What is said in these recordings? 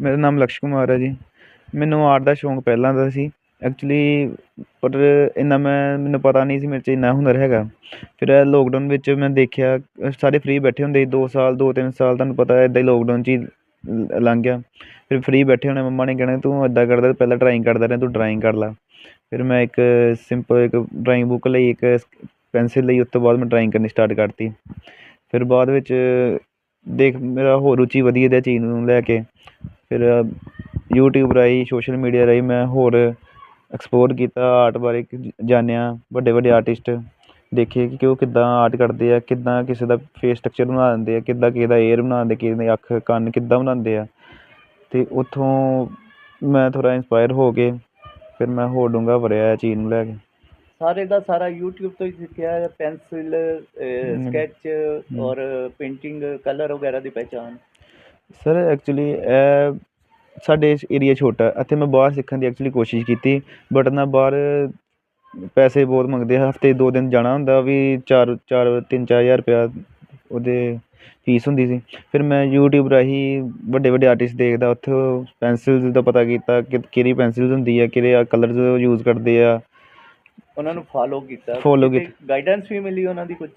ਮੇਰਾ ਨਾਮ ਲਕਸ਼ ਕੁਮਾਰ ਹੈ ਜੀ। ਮੈਨੂੰ ਆਰਟ ਦਾ ਸ਼ੌਂਕ ਪਹਿਲਾਂ ਦਾ ਸੀ। ਐਕਚੁਲੀ ਪਰ ਇੰਨਾ ਮੈਂ, ਮੈਨੂੰ ਪਤਾ ਨਹੀਂ ਸੀ, ਮੇਰੇ 'ਚ ਇੰਨਾ ਹੁਨਰ ਹੈਗਾ। ਫਿਰ ਇਹ ਲੋਕਡਾਊਨ ਵਿੱਚ ਮੈਂ ਦੇਖਿਆ, ਸਾਰੇ ਫ੍ਰੀ ਬੈਠੇ ਹੁੰਦੇ ਸੀ, ਦੋ ਸਾਲ, ਦੋ ਤਿੰਨ ਸਾਲ, ਤੁਹਾਨੂੰ ਪਤਾ ਇੱਦਾਂ ਹੀ ਲੋਕਡਾਊਨ 'ਚ ਹੀ ਲੰਘ ਗਿਆ। ਫਿਰ ਫ੍ਰੀ ਬੈਠੇ ਹੋਣੇ, ਮੰਮਾ ਨੇ ਕਹਿਣਾ, ਤੂੰ ਇੱਦਾਂ ਕਰਦਾ, ਪਹਿਲਾਂ ਡਰਾਇੰਗ ਕਰਦਾ ਰਿਹਾ, ਤੂੰ ਡਰਾਇੰਗ ਕਰ ਲਾ। ਫਿਰ ਮੈਂ ਇੱਕ ਸਿੰਪਲ ਇੱਕ ਡਰਾਇੰਗ ਬੁੱਕ ਲਈ, ਇੱਕ ਪੈਨਸਿਲ ਲਈ, ਉਸ ਤੋਂ ਬਾਅਦ ਮੈਂ ਡਰਾਇੰਗ ਕਰਨੀ ਸਟਾਰਟ ਕਰਤੀ। ਫਿਰ ਬਾਅਦ ਵਿੱਚ ਦੇਖ, ਮੇਰਾ ਹੋਰ ਰੁਚੀ ਵਧੀ ਇਹਦੇ ਚੀਜ਼ ਨੂੰ ਲੈ ਕੇ, ਫਿਰ ਯੂਟਿਊਬ ਰਾਹੀਂ ਸੋਸ਼ਲ ਮੀਡੀਆ ਰਾਹੀਂ ਮੈਂ ਹੋਰ ਐਕਸਪਲੋਰ ਕੀਤਾ ਆਰਟ ਬਾਰੇ ਜਾਣਿਆ, ਵੱਡੇ ਵੱਡੇ ਆਰਟਿਸਟ ਦੇਖੇ ਕਿ ਉਹ ਕਿੱਦਾਂ ਆਰਟ ਕਰਦੇ ਆ, ਕਿੱਦਾਂ ਕਿਸੇ ਦਾ ਫੇਸ ਸਟਰਕਚਰ ਬਣਾ ਦਿੰਦੇ ਆ, ਕਿੱਦਾਂ ਕਿਸੇ ਦਾ ਏਅਰ ਬਣਾਉਂਦੇ ਕਿਸੇ ਦੀ ਅੱਖ, ਕੰਨ ਕਿੱਦਾਂ ਬਣਾਉਂਦੇ ਆ। ਅਤੇ ਉੱਥੋਂ ਮੈਂ ਥੋੜ੍ਹਾ ਇੰਸਪਾਇਰ ਹੋ ਕੇ, ਫਿਰ ਮੈਂ ਹੋਰ ਡੂੰਘਾ ਭਰਿਆ ਇਹ ਚੀਜ਼ ਨੂੰ ਲੈ ਕੇ। ਸਾਰੇ ਦਾ ਸਾਰਾ YouTube ਤੋਂ ਹੀ ਸਿੱਖਿਆ ਹੈ ਪੈਨਸਿਲ। ਸਕੈਚ ਔਰ ਪੇਂਟਿੰਗ ਕਲਰ ਵਗੈਰਾ ਦੀ ਪਹਿਚਾਨ ਸਰ ਐਕਚੁਅਲੀ ਸਾਡੇ ਏਰੀਆ ਛੋਟਾ। ਇੱਥੇ ਮੈਂ ਬਾਹਰ ਸਿੱਖਣ ਦੀ ਐਕਚੁਅਲੀ ਕੋਸ਼ਿਸ਼ ਕੀਤੀ ਬਟ ਨਾ ਬਾਹਰ ਪੈਸੇ ਬਹੁਤ ਮੰਗਦੇ ਆ ਹਫ਼ਤੇ ਦੋ ਦਿਨ ਜਾਣਾ ਹੁੰਦਾ ਵੀ ਚਾਰ ਚਾਰ ਤਿੰਨ ਚਾਰ ਹਜ਼ਾਰ ਰੁਪਇਆ ਉਹਦੇ ਫੀਸ ਹੁੰਦੀ ਸੀ ਫਿਰ ਮੈਂ YouTube ਰਾਹੀਂ ਵੱਡੇ ਵੱਡੇ ਆਰਟਿਸਟ ਦੇਖਦਾ ਉੱਥੋਂ ਪੈਨਸਿਲਸ ਦਾ ਪਤਾ ਕੀਤਾ ਕਿ ਕਿਹੜੀ ਪੈਨਸਿਲਸ ਹੁੰਦੀ ਆ ਕਿਹੜੇ ਕਲਰਸ ਯੂਜ਼ ਕਰਦੇ ਆ ਉਹਨਾਂ ਨੂੰ ਫਾਲੋ ਕੀਤਾ। Follow ਕੀਤਾ। ਗਾਈਡੈਂਸ ਵੀ ਮਿਲੀ ਉਹਨਾਂ ਦੀ ਕੁਝ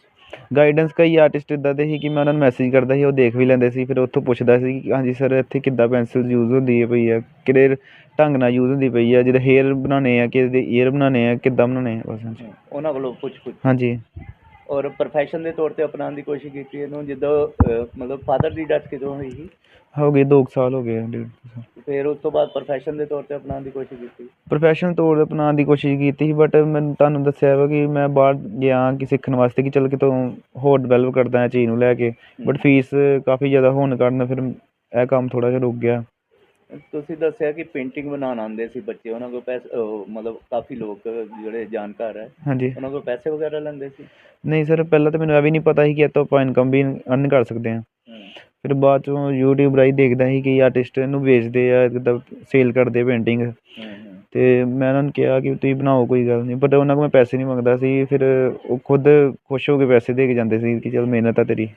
ਗਾਈਡੈਂਸ ਕਈ ਆਰਟਿਸਟ ਇੱਦਾਂ ਦੇ ਸੀ ਕਿ ਮੈਂ ਉਹਨਾਂ ਨੂੰ ਮੈਸੇਜ ਕਰਦਾ ਸੀ ਉਹ ਦੇਖ ਵੀ ਲੈਂਦੇ ਸੀ ਫਿਰ ਉੱਥੋਂ ਪੁੱਛਦਾ ਸੀ ਕਿ ਹਾਂਜੀ ਸਰ ਇੱਥੇ ਕਿੱਦਾਂ ਪੈਨਸਿਲ ਯੂਜ਼ ਹੁੰਦੀ ਹੈ ਪਈ ਆ? ਕਿਹੜੇ ਢੰਗ ਨਾਲ ਯੂਜ਼ ਹੁੰਦੀ ਪਈ ਆ? ਜਿਹਦੇ ਹੇਅਰ ਬਣਾਉਣੇ ਆ ਕਿਸੇ ਦੇ ਈਅਰ ਬਣਾਉਣੇ ਆ ਕਿੱਦਾਂ ਬਣਾਉਣੇ ਆ? ਬਸ ਹਾਂਜੀ। ਉਹਨਾਂ ਕੋਲੋਂ ਪੁੱਛ ਪੁੱਛ ਹਾਂਜੀ। ਔਰ ਪ੍ਰੋਫੈਸ਼ਨ ਦੇ ਤੌਰ ਤੇ ਅਪਣਾਉਣ ਦੀ ਕੋਸ਼ਿਸ਼ ਕੀਤੀ ਇਹਨੂੰ ਜਦੋਂ ਮਤਲਬ ਫਾਦਰ ਦੀ ਡੈਥ ਕਿਦੋਂ ਹੋਈ ਸੀ? ਹੋ ਗਏ 2 ਸਾਲ ਹੋ ਗਏ ਆ, ਡੇਢ ਕੁ ਸਾਲ। ਫਿਰ ਉਸ ਤੋਂ ਬਾਅਦ ਪ੍ਰੋਫੈਸ਼ਨ ਦੇ ਤੌਰ ਤੇ ਅਪਣਾਉਣ ਦੀ ਕੋਸ਼ਿਸ਼ ਕੀਤੀ? ਪ੍ਰੋਫੈਸ਼ਨਲ ਤੌਰ ਤੇ ਅਪਣਾਉਣ ਦੀ ਕੋਸ਼ਿਸ਼ ਕੀਤੀ ਸੀ ਬਟ ਮੈਨੂੰ ਤੁਹਾਨੂੰ ਦੱਸਿਆ ਵਾ ਕਿ ਮੈਂ ਬਾਹਰ ਗਿਆ ਕਿ ਸਿੱਖਣ ਵਾਸਤੇ ਕਿ ਚੱਲ ਕਿਤੋਂ ਹੋਰ ਡਿਵੈਲਪ ਕਰਦਾ ਇਹ ਚੀਜ਼ ਨੂੰ ਲੈ ਕੇ ਬਟ ਫੀਸ ਕਾਫੀ ਜ਼ਿਆਦਾ ਹੋਣ ਕਾਰਨ ਫਿਰ ਇਹ ਕੰਮ ਥੋੜਾ ਜਿਹਾ ਰੁਕ ਗਿਆ। ਤੁਸੀਂ ਦੱਸਿਆ ਕਿ ਪੇਂਟਿੰਗ ਬਣਾਉਣ ਆਉਂਦੇ ਸੀ ਬੱਚੇ ਉਹਨਾਂ ਕੋਲ ਪੈਸੇ ਉਹ, ਮਤਲਬ ਕਾਫੀ ਲੋਕ ਜਿਹੜੇ ਜਾਣਕਾਰ ਹੈ ਹਾਂਜੀ। ਉਹਨਾਂ ਕੋਲ ਪੈਸੇ ਵਗੈਰਾ ਲੈਂਦੇ ਸੀ? ਨਹੀਂ ਸਰ ਪਹਿਲਾਂ ਤਾਂ ਮੈਨੂੰ ਇਹ ਵੀ ਨਹੀਂ ਪਤਾ ਸੀ ਕਿ ਇਹ ਤੋਂ ਆਪਾਂ ਇਨਕਮ ਵੀ ਅਰਨ ਕਰ ਸਕਦੇ ਹਾਂ। ਫਿਰ ਬਾਅਦ ਚੋਂ YouTube ਰਾਹੀਂ ਦੇਖਦਾ ਸੀ ਕਿ ਆਰਟਿਸਟ ਇਹਨੂੰ ਵੇਚਦੇ ਆ ਜਿੱਦਾਂ ਸੇਲ ਕਰਦੇ ਪੇਂਟਿੰਗ ਹੂੰ ਹੂੰ। ਤੇ ਮੈਂ ਉਹਨਾਂ ਨੂੰ ਕਿਹਾ ਕਿ ਤੁਸੀਂ ਬਣਾਓ ਕੋਈ ਗੱਲ ਨਹੀਂ। ਬਟ ਉਹਨਾਂ ਕੋਲ ਮੈਂ ਪੈਸੇ ਨਹੀਂ ਮੰਗਦਾ ਸੀ ਫਿਰ ਉਹ ਖੁਦ ਖੁਸ਼ ਹੋ ਕੇ ਪੈਸੇ ਦੇ ਕੇ ਜਾਂਦੇ ਸੀ ਕਿ ਚਲ ਮਿਹਨਤ ਆ ਤੇਰੀ।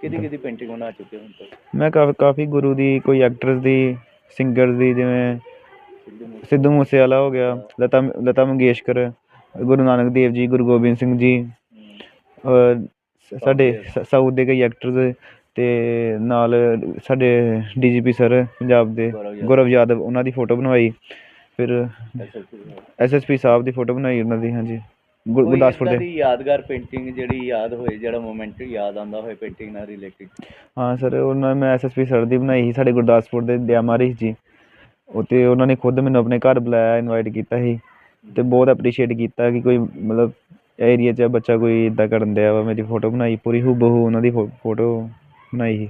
ਕਿਹਦੀ ਕਿਹਦੀ ਪੇਂਟਿੰਗ ਬਣਾ ਚੁੱਕੇ ਹੋ ਹੁਣ ਤੱਕ? ਮੈਂ ਕਾਫੀ ਕਾਫੀ ਗੁਰੂ ਦੀ ਕੋਈ ਐਕਟਰਸ ਦੀ ਸਿੰਗਰਸ ਦੀ ਜਿਵੇਂ ਸਿੱਧੂ ਮੂਸੇ ਸਿੱਧੂ ਮੂਸੇਵਾਲਾ ਹੋ ਗਿਆ ਲਤਾ ਲਤਾ ਮੰਗੇਸ਼ਕਰ ਗੁਰੂ ਨਾਨਕ ਦੇਵ ਜੀ ਗੁਰੂ ਗੋਬਿੰਦ ਸਿੰਘ ਜੀ ਔਰ ਸ- ਸਾਡੇ ਸ- ਸਾਊਥ ਦੇ ਕਈ ਐਕਟਰਸ ਤੇ ਨਾਲ ਸਾਡੇ ਡੀਜੀਪੀ ਸਰ ਪੰਜਾਬ ਦੇ ਗੌਰਵ ਯਾਦਵ। ਗੌਰਵ ਯਾਦਵ ਉਹਨਾਂ ਦੀ ਫੋਟੋ ਬਣਵਾਈ ਫਿਰ SLC ਐਸਐਸਪੀ ਸਾਹਿਬ। ਦੀ ਫੋਟੋ ਬਣਾਈ ਉਹਨਾਂ ਦੀ ਹਾਂਜੀ। ਗੁਰ- ਗੁਰਦਾਸਪੁਰ ਦੇ। ਦੀ ਯਾਦਗਾਰ ਪੇਂਟਿੰਗ ਜਿਹੜੀ ਯਾਦ ਹੋਏ ਜਿਹੜਾ ਮੋਮੈਂਟ ਯਾਦ ਆਉਂਦਾ ਹੋਏ ਪੇਂਟਿੰਗ ਨਾਲ ਰਿਲੇਟਡ ਹਾਂ ਸਰ ਉਹਨਾਂ ਮੈਂ ਐਸਐਸਪੀ ਸਰ ਦੀ ਬਣਾਈ ਸੀ ਸਾਡੇ ਗੁਰਦਾਸਪੁਰ ਦੇ ਦਿਆਮਾਰੀ ਜੀ। ਉਹ ਤੇ ਉਹਨਾਂ ਨੇ ਖੁਦ ਮੈਨੂੰ ਆਪਣੇ ਘਰ ਬੁਲਾਇਆ ਇਨਵਾਈਟ ਕੀਤਾ ਸੀ ਤੇ ਬਹੁਤ ਐਪਰੀਸ਼ੀਏਟ ਕੀਤਾ ਕਿ ਕੋਈ ਮਤਲਬ ਏਰੀਆ 'ਚ ਬੱਚਾ ਕੋਈ ਇਦਾਂ ਕਰਨ ਦਿਆ ਵਾ। ਮੇਰੀ ਫੋਟੋ ਬਣਾਈ ਪੂਰੀ ਹੂਬਹੂ ਉਹਨਾਂ ਦੀ ਫੋਟੋ ਬਣਾਈ ਸੀ।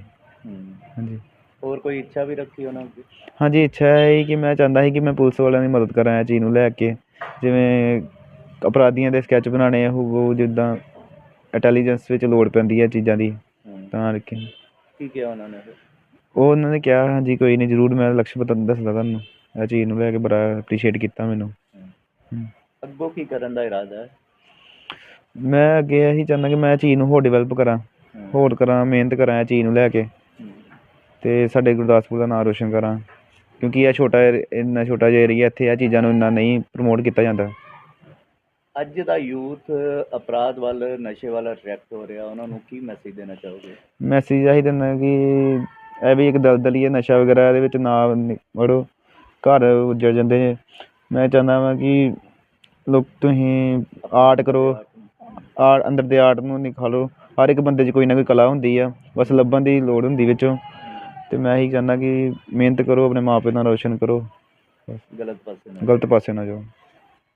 ਹਾਂਜੀ। ਹੋਰ ਕੋਈ ਇੱਛਾ ਵੀ ਰੱਖੀ ਉਹਨਾਂ ਦੀ? ਹਾਂਜੀ ਇੱਛਾ ਹੈ ਕਿ ਮੈਂ ਚਾਹੁੰਦਾ ਸੀ ਕਿ ਮੈਂ ਪੁਲਿਸ ਵਾਲਿਆਂ ਦੀ ਮਦਦ ਕਰਾਂ ਇਹ ਚੀਜ਼ ਨੂੰ ਲੈ ਕੇ। ਜਿਵੇਂ ਅਪਰਾਧੀਆਂ ਦੇ ਸਕੈਚ ਬਣਾਉਣੇ ਆ ਹੂਬਹੂ ਜਿੱਦਾਂ ਇੰਟੈਲੀਜੈਂਸ ਵਿੱਚ ਲੋੜ ਪੈਂਦੀ ਹੈ ਚੀਜ਼ਾਂ ਦੀ ਹੂੰ। ਤਾਂ ਕਰਕੇ ਕੀ ਕਿਹਾ ਉਹਨਾਂ ਨੇ ਫਿਰ? ਉਹ ਉਹਨਾਂ ਨੇ ਕਿਹਾ ਹਾਂਜੀ ਕੋਈ ਨਹੀਂ ਜ਼ਰੂਰ ਮੈਂ ਲਕਸ਼ ਪਤਾ ਦੱਸਦਾ ਤੁਹਾਨੂੰ ਇਹ ਚੀਜ਼ ਨੂੰ ਲੈ ਕੇ ਬੜਾ ਐਪਰੀਸ਼ੀਏਟ ਕੀਤਾ ਮੈਨੂੰ। ਅੱਗੋਂ ਕੀ ਕਰਨ ਦਾ ਇਰਾਦਾ ਹੈ ਮੈਂ ਅੱਗੇ ਇਹੀ ਚਾਹੁੰਦਾ ਕਿ ਮੈਂ ਇਹ ਚੀਜ਼ ਨੂੰ ਹੋਰ ਡਿਵੈਲਪ ਕਰਾਂ ਹੂੰ। ਹੋਰ ਕਰਾਂ ਮਿਹਨਤ ਕਰਾਂ ਇਹ ਚੀਜ਼ ਨੂੰ ਲੈ ਕੇ ਹੂੰ। ਤੇ ਸਾਡੇ ਗੁਰਦਾਸਪੁਰ ਦਾ ਨਾਮ ਰੋਸ਼ਨ ਕਰਾਂ ਕਿਉਂਕਿ ਇਹ ਛੋਟਾ ਏਰ- ਇੰਨਾ ਛੋਟਾ ਜਿਹਾ ਏਰੀਆ ਇੱਥੇ ਇਹ ਚੀਜ਼ਾਂ ਨੂੰ ਇੰਨਾ ਨਹੀਂ ਪ੍ਰਮੋਟ ਕੀਤਾ ਜਾਂਦਾ ਅੱਜ ਦਾ ਯੂਥ ਅਪਰਾਧ ਵੱਲ ਨਸ਼ੇ ਵੱਲ ਅਟਰੈਕਟ ਹੋ ਰਿਹਾ ਉਹਨਾਂ ਨੂੰ ਕੀ ਮੈਸੇਜ ਦੇਣਾ ਚਾਹੋਗੇ? ਮੈਸੇਜ ਆਹੀ ਦਿੰਦਾ ਕਿ ਇਹ ਵੀ ਇੱਕ ਦਲਦਲੀ ਹੈ ਨਸ਼ਾ ਵਗੈਰਾ ਇਹਦੇ ਵਿੱਚ ਨਾ ਨਿ- ਵੜੋ ਘਰ ਉੱਜੜ ਜਾਂਦੇ ਨੇ ਮੈਂ ਚਾਹੁੰਦਾ ਵਾਂ ਕਿ ਲੋਕ ਤੁਸੀਂ ਆਰਟ ਕਰੋ ਆਰਟ ਅੰਦਰ ਦੇ ਆਰਟ ਨੂੰ ਨਿਖਾਲੋ। ਹਰ ਇੱਕ ਬੰਦੇ 'ਚ ਕੋਈ ਨਾ ਕੋਈ ਕਲਾ ਹੁੰਦੀ ਆ ਬਸ ਲੱਭਣ ਦੀ ਲੋੜ ਹੁੰਦੀ ਵਿੱਚੋਂ। ਤੇ ਮੈਂ ਇਹੀ ਚਾਹੁੰਦਾ ਕਿ ਮਿਹਨਤ ਕਰੋ ਆਪਣੇ ਮਾਪੇ ਦਾ ਰੋਸ਼ਨ ਕਰੋ। ਗਲਤ ਪਾਸੇ ਨਾ ਗਲਤ ਪਾਸੇ ਨਾ ਜਾਓ।